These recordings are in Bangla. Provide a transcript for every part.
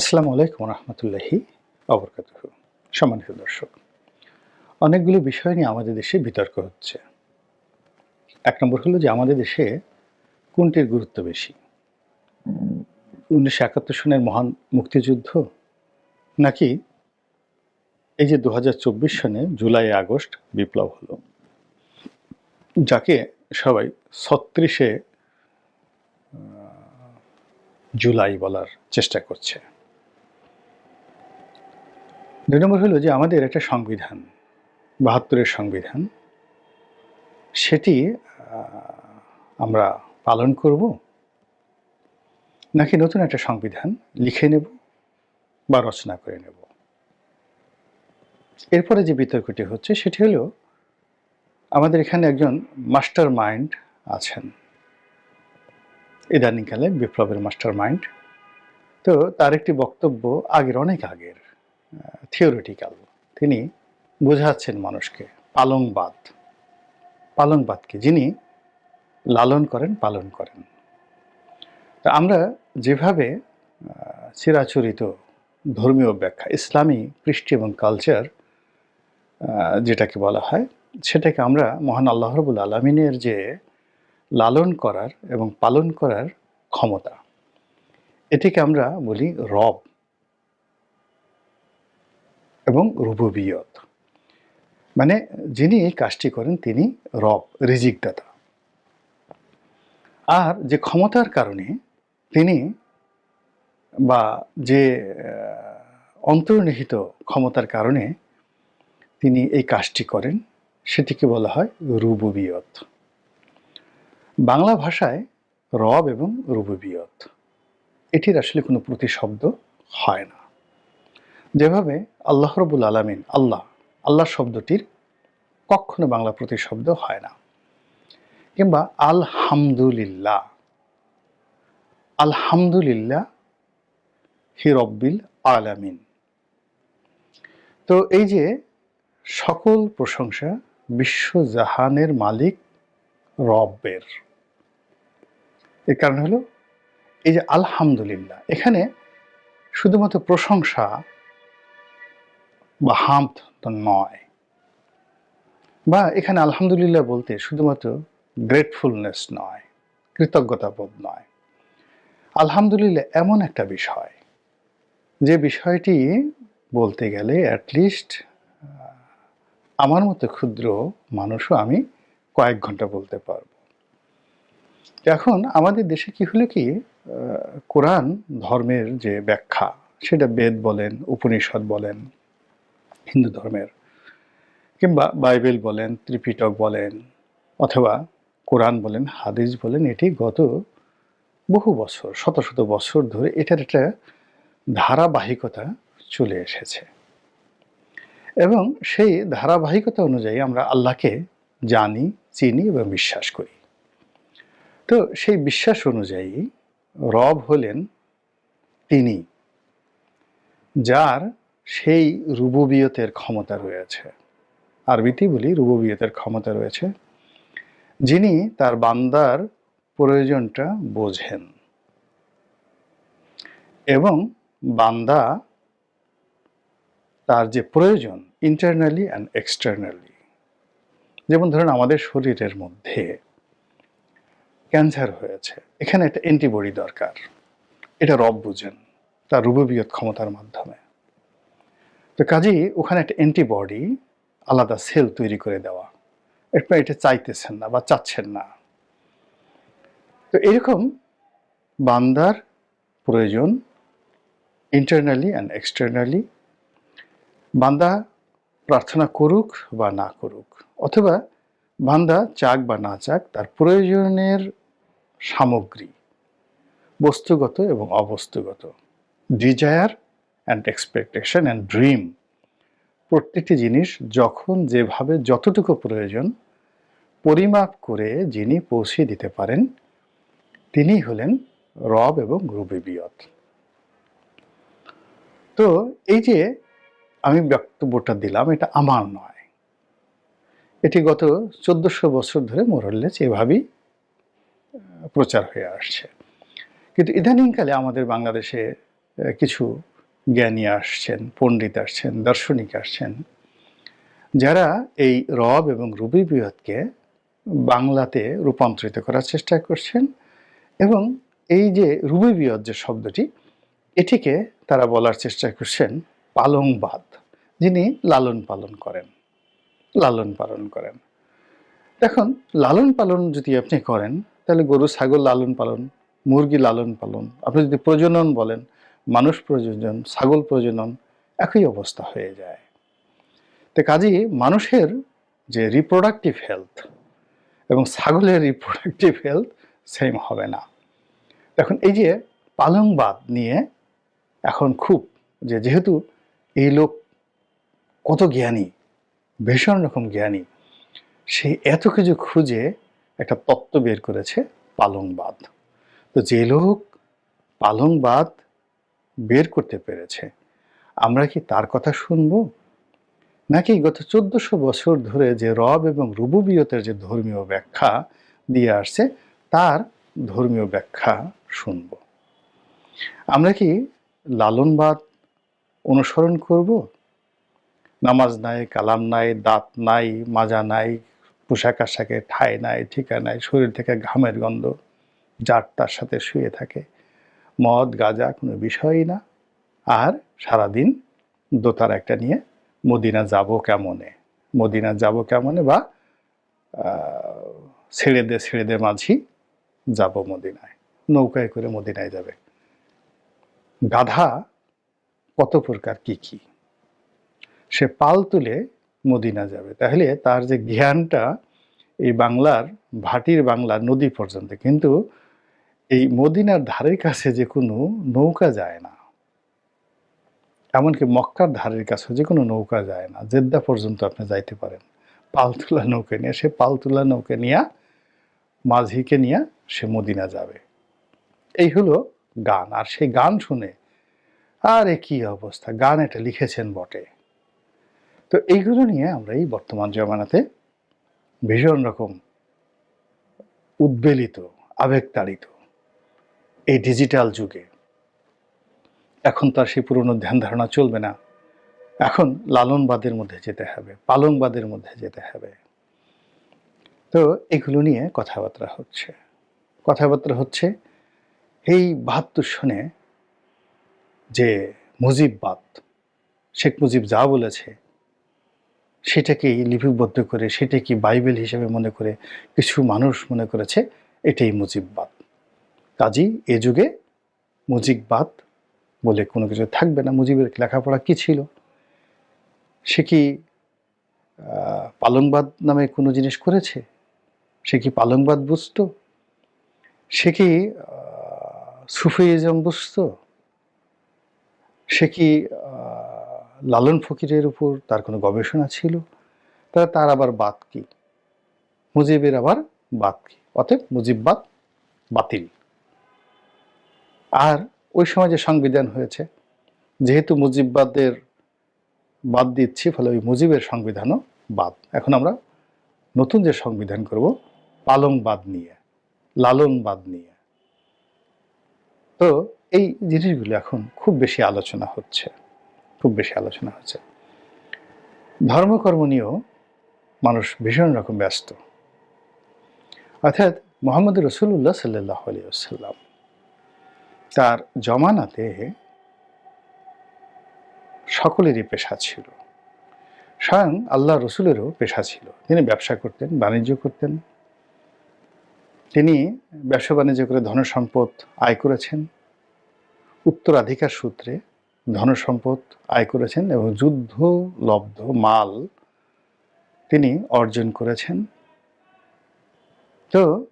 আসসালামু আলাইকুম রহমতুল্লাহি অবরকাত সম্মানিত দর্শক, অনেকগুলো বিষয় নিয়ে আমাদের দেশে বিতর্ক হচ্ছে। এক নম্বর হলো যে আমাদের দেশে কোনটির গুরুত্ব বেশি? উনিশশো একাত্তর সনের মহান মুক্তিযুদ্ধ নাকি এই যে দু চব্বিশ সনে জুলাই, আগস্ট বিপ্লব হলো, যাকে সবাই ছত্রিশে জুলাই বলার চেষ্টা করছে? দুই নম্বর হলো যে আমাদের একটা সংবিধান, বাহাত্তরের সংবিধান। সেটি আমরা পালন করব নাকি নতুন একটা সংবিধান লিখে নেব বা রচনা করে নেব। এরপরে যে বিতর্কটি হচ্ছে সেটি হলো, আমাদের এখানে একজন মাস্টার মাইন্ড আছেন। ইদানিংকালে বিপ্লবের মাস্টার মাইন্ড। তো তার একটি বক্তব্য আগের, অনেক আগের। থিওরিটিক্যাল তিনি বোঝাচ্ছেন মানুষকে, পালংবাদ। পালংবাদকে, যিনি লালন করেন, পালন করেন। তা আমরা যেভাবে চিরাচরিত ধর্মীয় ব্যাখ্যা, ইসলামী কৃষ্টি এবং কালচার যেটাকে বলা হয়, সেটাকে আমরা মহান আল্লাহ রবুল আলমিনের যে লালন করার এবং পালন করার ক্ষমতা, এটিকে আমরা বলি রব। এবং রুবুবিয়ত। মানে যিনি এই কাজটি করেন তিনি রব রিজিকদাতা আর যে ক্ষমতার কারণে তিনি বা যে অন্তর্নিহিত ক্ষমতার কারণে তিনি এই কাজটি করেন, সেটিকে বলা হয় রুবুবিয়ত। বাংলা ভাষায় রব এবং রুবুবিয়ত। এটির আসলে কোনো প্রতিশব্দ হয় না। যেভাবে আল্লাহ রবুল আলমিন আল্লাহ আল্লাহ শব্দটির কখনো বাংলা প্রতিশব্দ হয় না। কিংবা আলহামদুলিল্লাহ আলহামদুলিল্লাহ হি রব্বিল আলামিন। তো এই যে সকল প্রশংসা বিশ্বজাহানের মালিক রব্বের এর কারণ হলো এই যে আলহামদুলিল্লাহ, এখানে শুধুমাত্র প্রশংসা বা হামদ তো নয়। বা এখানে আলহামদুলিল্লাহ বলতে শুধুমাত্র গ্রেটফুলনেস নয়, কৃতজ্ঞতাবোধ নয়। আলহামদুলিল্লাহ এমন একটা বিষয়, যে বিষয়টি বলতে গেলে অ্যাটলিস্ট আমার মতো ক্ষুদ্র মানুষও আমি কয়েক ঘণ্টা বলতে পারব। এখন আমাদের দেশে কি হলো কি কোরআন ধর্মের যে ব্যাখ্যা, সেটা বেদ বলেন, উপনিষদ বলেন হিন্দু ধর্মের। কিংবা বাইবেল বলেন, ত্রিপিটক বলেন, অথবা কোরআন বলেন, হাদিস বলেন, এটি গত বহু বছর, শত শত বছর ধরে এটার একটা ধারাবাহিকতা চলে এসেছে। এবং সেই ধারাবাহিকতা অনুযায়ী আমরা আল্লাহকে জানি, চিনি এবং বিশ্বাস করি। তো সেই বিশ্বাস অনুযায়ী রব হলেন তিনি, যার সেই রুবুবিয়তের ক্ষমতা রয়েছে। আরবিতেই বলি রুবুবিয়তের ক্ষমতা রয়েছে, যিনি তার বান্দার প্রয়োজনটা বোঝেন। এবং বান্দা তার যে প্রয়োজন ইন্টারনালি অ্যান্ড এক্সটার্নালি যেমন ধরুন আমাদের শরীরের মধ্যে ক্যান্সার হয়েছে, এখানে একটা অ্যান্টিবডি দরকার। এটা রব বুঝেন, তার রুববিয়ত ক্ষমতার মাধ্যমে। তো কাজেই ওখানে একটা অ্যান্টিবডি আলাদা সেল তৈরি করে দেওয়া। এরপর এটা চাইতেছেন না বা চাচ্ছেন না। তো এরকম বান্দার প্রয়োজন ইন্টারনালি অ্যান্ড এক্সটার্নালি বান্দা প্রার্থনা করুক বা না করুক, অথবা বান্দা চাক বা না চাক, তার প্রয়োজনের সামগ্রী, বস্তুগত এবং অবস্তুগত। Desire and expectation and dream প্রত্যেকটি জিনিস যখন যেভাবে যতটুকু প্রয়োজন পরিমাপ করে যিনি পৌঁছে দিতে পারেন, তিনি হলেন রব এবং রুবিবিয়ত তো এই যে আমি বক্তব্যটা দিলাম, এটা আমার নয়। এটি গত চোদ্দশো বছর ধরে মোরল্লেস এভাবেই প্রচার হয়ে আসছে। কিন্তু ইদানিংকালে আমাদের বাংলাদেশে কিছু জ্ঞানী আসছেন, পণ্ডিত আসছেন, দার্শনিক আসছেন। যারা এই রব এবং রুবি বিয়তকে বাংলাতে রূপান্তরিত করার চেষ্টা করছেন এবং এই যে রুবি বিয়ত যে শব্দটি, এটিকে তারা বলার চেষ্টা করছেন পালংবাদ, যিনি লালন পালন করেন, লালন পালন করেন। দেখুন, লালন পালন যদি আপনি করেন, তাহলে গরু, ছাগল লালন পালন, মুরগি লালন পালন, আপনি যদি প্রজনন বলেন মানুষ প্রজনন ছাগল প্রজনন, একই অবস্থা হয়ে যায়। তো কাজেই মানুষের যে রিপ্রোডাক্টিভ হেলথ এবং ছাগলের রিপ্রোডাক্টিভ হেলথ সেম হবে না। এখন এই যে পালংবাদ নিয়ে এখন খুব যে যেহেতু এই লোক কত জ্ঞানী, ভীষণ রকম জ্ঞানী, সে এত কিছু খুঁজে একটা তত্ত্ব বের করেছে পালংবাদ। তো যে লোক পালংবাদ বের করতে পেরেছে। আমরা কি তার কথা শুনব? নাকি গত চোদ্দশো বছর ধরে যে রব এবং রুবুবিয়তের যে ধর্মীয় ব্যাখ্যা দিয়ে আসছে, তার ধর্মীয় ব্যাখ্যা শুনব? আমরা কি লালনবাদ অনুসরণ করব? নামাজ নাই, কালাম নাই, দাঁত নাই, মাজা নাই, পোশাক আশাকে ঠাই নাই, ঠিকা নাই, শরীর থেকে ঘামের গন্ধ, যার তার সাথে শুয়ে থাকে। মদ, গাঁজা কোনো বিষয়ই না। আর সারাদিন দোতার একটা নিয়ে মদিনা যাব কেমনে? মদিনা যাব কেমনে বা ছেড়ে দে ছেড়ে দে মাঝি যাব মদিনায়। নৌকায় করে মদিনায় যাবে। গাধা কত প্রকার কি কি? সে পাল তুলে মদিনা যাবে। তাহলে তার যে জ্ঞানটা এই বাংলার ভাটির বাংলা নদী পর্যন্ত। কিন্তু এই মদিনার ধারের কাছে যে কোনো নৌকা যায় না। এমনকি মক্কার ধারের কাছে যে কোনো নৌকা যায় না। জেদ্দা পর্যন্ত আপনি যাইতে পারেন। পালতুলা নৌকা নিয়ে, সে পালতুলা নৌকা নিয়ে, মাঝিকে নিয়ে সে মদিনা যাবে। এই হলো গান। আর সেই গান শুনে, আরে কি অবস্থা! গান এটা লিখেছেন বটে। তো এইগুলো নিয়ে আমরা এই বর্তমান জমানাতে ভীষণ রকম উদ্বেলিত, আবেগতাড়িত এই ডিজিটাল যুগে। এখন তার সেই পুরনো ধ্যান ধারণা চলবে না। এখন লালনবাদের মধ্যে যেতে হবে পালনবাদের মধ্যে যেতে হবে। তো এগুলো নিয়ে কথাবার্তা হচ্ছে। কথাবার্তা হচ্ছে, এই বাহাত্তর সনে যে মুজিববাদ শেখ মুজিব যা বলেছে সেটাকেই লিপিবদ্ধ করে, সেটাকে বাইবেল হিসেবে মনে করে, কিছু মানুষ মনে করেছে, এটাই মুজিববাদ কাজী, এ যুগে মুজিববাদ বলে কোনো কিছু থাকবে না। মুজিবের লেখাপড়া কি ছিল? সে কি পালংবাদ নামে কোনো জিনিস করেছে? সে কি পালংবাদ বুঝতো? সে কি সুফিজম বুঝতো? সে কি লালন ফকিরের উপর তার কোনো গবেষণা ছিল? তাহলে তার আবার বাদ কি? মুজিবের আবার বাদ কি? অতএব মুজিববাদ বাতিল। আর ওই সময় যে সংবিধান হয়েছে, যেহেতু মুজিববাদের বাদ দিচ্ছি, ফলে ওই মুজিবের সংবিধানও বাদ। এখন আমরা নতুন যে সংবিধান করব, পালংবাদ নিয়ে লালনবাদ নিয়ে। তো এই জিনিসগুলো এখন খুব বেশি আলোচনা হচ্ছে, খুব বেশি আলোচনা হচ্ছে। ধর্মকর্ম নিয়েও মানুষ ভীষণ রকম ব্যস্ত। অর্থাৎ মোহাম্মদ রসুল্লাহ সাল্লাহ আলিয়াল্লাম তার জমানাতে সকলেরই পেশা ছিল। স্বয়ং আল্লাহ রসুলেরও পেশা ছিল। তিনি ব্যবসা করতেন, বাণিজ্য করতেন। তিনি ব্যবসা বাণিজ্য করে ধনসম্পদ আয় করেছেন। উত্তরাধিকার সূত্রে ধনসম্পদ আয় করেছেন এবং যুদ্ধ লব্ধ মাল তিনি অর্জন করেছেন। তো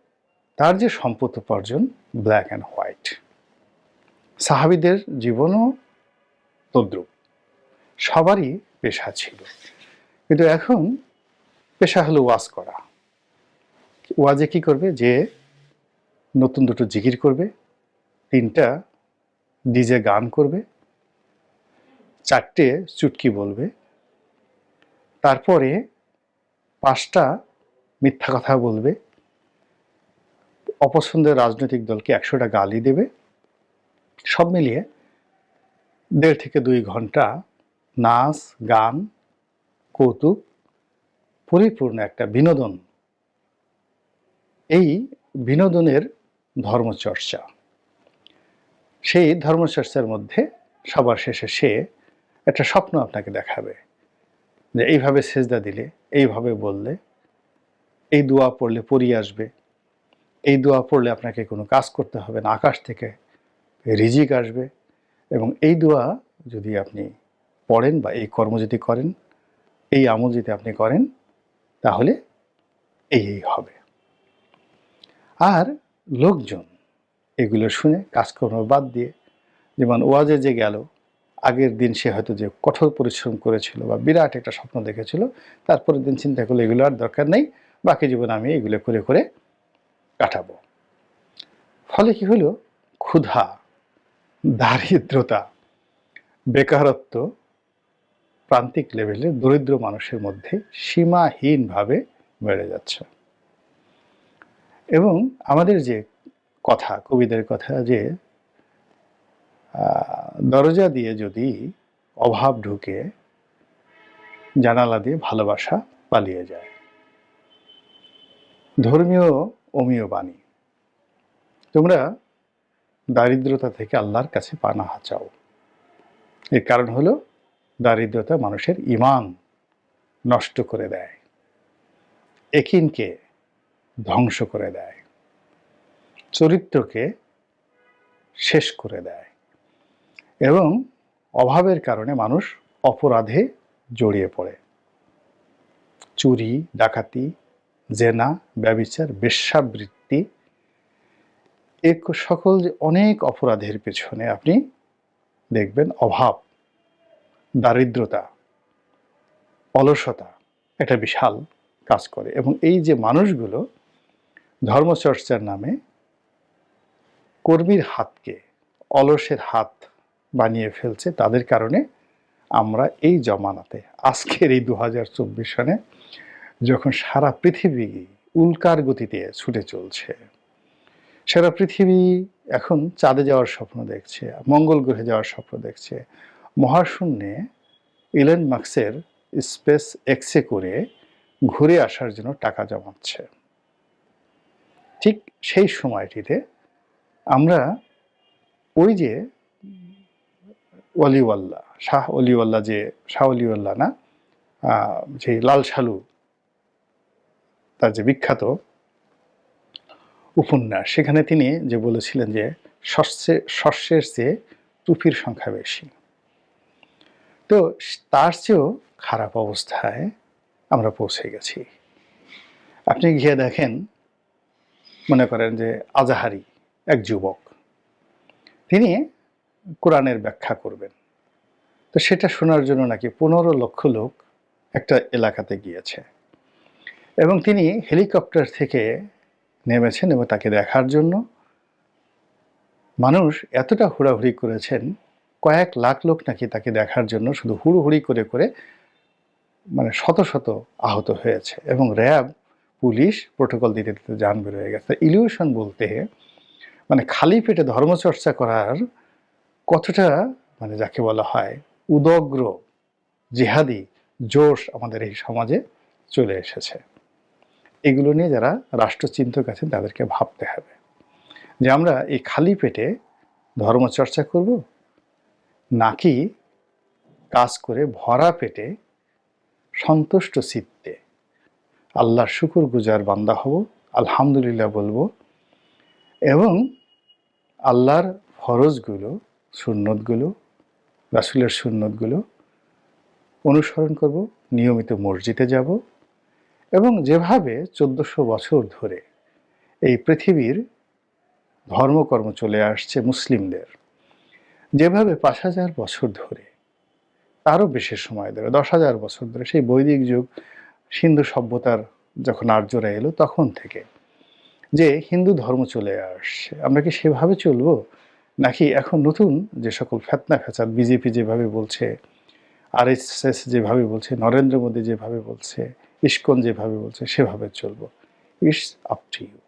তার যে সম্পদ উপার্জন ব্ল্যাক অ্যান্ড হোয়াইট সাহাবিদের জীবনও তদ্রুপ। সবারই পেশা ছিল। কিন্তু এখন পেশা হলো ওয়াজ করা। ওয়াজে কি করবে? যে নতুন দুটো জিকির করবে, তিনটা ডিজে গান করবে, চারটে চুটকি বলবে, তারপরে পাঁচটা মিথ্যা কথা বলবে, অপছন্দের রাজনৈতিক দলকে একশোটা গালি দেবে সব মিলিয়ে দেড় থেকে দুই ঘণ্টা নাচ, গান, কৌতুক, পরিপূর্ণ একটা বিনোদন। এই বিনোদনের ধর্মচর্চা। সেই ধর্মচর্চার মধ্যে সবার শেষে সে একটা স্বপ্ন আপনাকে দেখাবে যে এইভাবে সেজদা দিলে, এইভাবে বললে, এই দোয়া পড়লে পরি আসবে, এই দোয়া পড়লে আপনাকে কোনো কাজ করতে হবে না, আকাশ থেকে রিজিক আসবে এবং এই দোয়া যদি আপনি পড়েন বা এই কর্ম যদি করেন, এই আমল যদি আপনি করেন, তাহলে এই এই হবে। আর লোকজন এগুলো শুনে, কাজকর্ম বাদ দিয়ে, যেমন ওয়াজে যে গেল, আগের দিন সে হয়তো যে কঠোর পরিশ্রম করেছিল বা বিরাট একটা স্বপ্ন দেখেছিল, তারপরের দিন চিন্তা করল, এগুলো আর দরকার নেই, বাকি জীবন আমি এগুলো করে করে কাটাবো। ফলে কি হলো? ক্ষুধা দারিদ্রতা, বেকারত্ব প্রান্তিক লেভেলে দরিদ্র মানুষের মধ্যে সীমাহীনভাবে বেড়ে যাচ্ছে। এবং আমাদের যে কথা, কবিদের কথা যে দরজা দিয়ে যদি অভাব ঢুকে, জানালা দিয়ে ভালোবাসা পালিয়ে যায়। ধর্মীয় অমীয় বাণী। তোমরা দারিদ্রতা থেকে আল্লাহর কাছে পানাহা চাও এর কারণ হলো দারিদ্রতা মানুষের ইমান নষ্ট করে দেয়। একিনকে ধ্বংস করে দেয়। চরিত্রকে শেষ করে দেয়। এবং অভাবের কারণে মানুষ অপরাধে জড়িয়ে পড়ে। চুরি, ডাকাতি, জেনা, ব্যবিচার, বেশ্যাবৃত্তি এ সকল যে অনেক অপরাধের পেছনে আপনি দেখবেন অভাব, দারিদ্রতা, অলসতা, একটা বিশাল কাজ করে। এবং এই যে মানুষগুলো ধর্মচর্চার নামে কর্মীর হাতকে, অলসের হাত বানিয়ে ফেলছে, তাদের কারণে আমরা এই জমানাতে, আজকের এই দু হাজার চব্বিশ সনে যখন সারা পৃথিবী উল্কার গতিতে ছুটে চলছে সারা পৃথিবী এখন চাঁদে যাওয়ার স্বপ্ন দেখছে, মঙ্গল গ্রহে যাওয়ার স্বপ্ন দেখছে। মহাশূন্যে ইলেন মার্কসের স্পেস এক্সে করে ঘুরে আসার জন্য টাকা জমাচ্ছে। ঠিক সেই সময়টিতে আমরা ওই যে অলিওয়াল্লা শাহ অলিওয়াল্লা যে, শাহ অলিওয়াল্লা না যে লাল শালু, তার যে বিখ্যাত উপন্যাস। সেখানে তিনি যে বলেছিলেন যে শস্যে, শস্যের চেয়ে টুপির সংখ্যা বেশি। তো তার চেয়েও খারাপ অবস্থায় আমরা পৌঁছে গেছি। আপনি গিয়ে দেখেন, মনে করেন যে আজাহারি এক যুবক। তিনি কোরআনের ব্যাখ্যা করবেন। তো সেটা শোনার জন্য নাকি পনেরো লক্ষ লোক একটা এলাকাতে গিয়েছে। এবং তিনি হেলিকপ্টার থেকে নেমেছেন এবং তাকে দেখার জন্য মানুষ এতটা হুড়াহুড়ি করেছেন, কয়েক লাখ লোক নাকি তাকে দেখার জন্য শুধু হুড়োহুড়ি করে করে মানে শত শত আহত হয়েছে এবং র্যাব, পুলিশ প্রোটোকল দিতে দিতে যান বের হয়ে গেছে। ইলিউশন বলতে মানে খালি পেটে ধর্মচর্চা করার কতটা মানে যাকে বলা হয় উদগ্র জিহাদি জোশ আমাদের এই সমাজে চলে এসেছে। এগুলো নিয়ে যারা রাষ্ট্রচিন্তক আছেন, তাদেরকে ভাবতে হবে। যে আমরা এই খালি পেটে ধর্মচর্চা করব, নাকি কাজ করে ভরা পেটে সন্তুষ্ট চিত্তে আল্লাহর শুকুর গুজার বান্দা হব, আলহামদুলিল্লাহ বলব, এবং আল্লাহর ফরজগুলো, সুন্নতগুলো, রাসুলের সুন্নতগুলো অনুসরণ করব, নিয়মিত মসজিদে যাব এবং যেভাবে চোদ্দশো বছর ধরে এই পৃথিবীর ধর্মকর্ম চলে আসছে মুসলিমদের, যেভাবে পাঁচ হাজার বছর ধরে, তারও বেশি সময় ধরে, দশ হাজার বছর ধরে সেই বৈদিক যুগ, সিন্ধু সভ্যতার যখন আর্যরা এলো তখন থেকে যে হিন্দু ধর্ম চলে আসছে। আমরা কি সেভাবে চলবো? নাকি এখন নতুন যে সকল ফেতনা ফেসাদ বিজেপি যেভাবে বলছে, আর এস যেভাবে বলছে, নরেন্দ্র মোদী যেভাবে বলছে ইস্কন যেভাবে বলছে, সেভাবে চলবো। It's up to you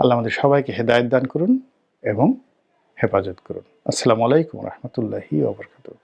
Allah আমাদের সবাইকে হেদায়ত দান করুন এবং হেফাজত করুন। আসসালামু আলাইকুম রহমতুল্লাহি ওবরকাতুহ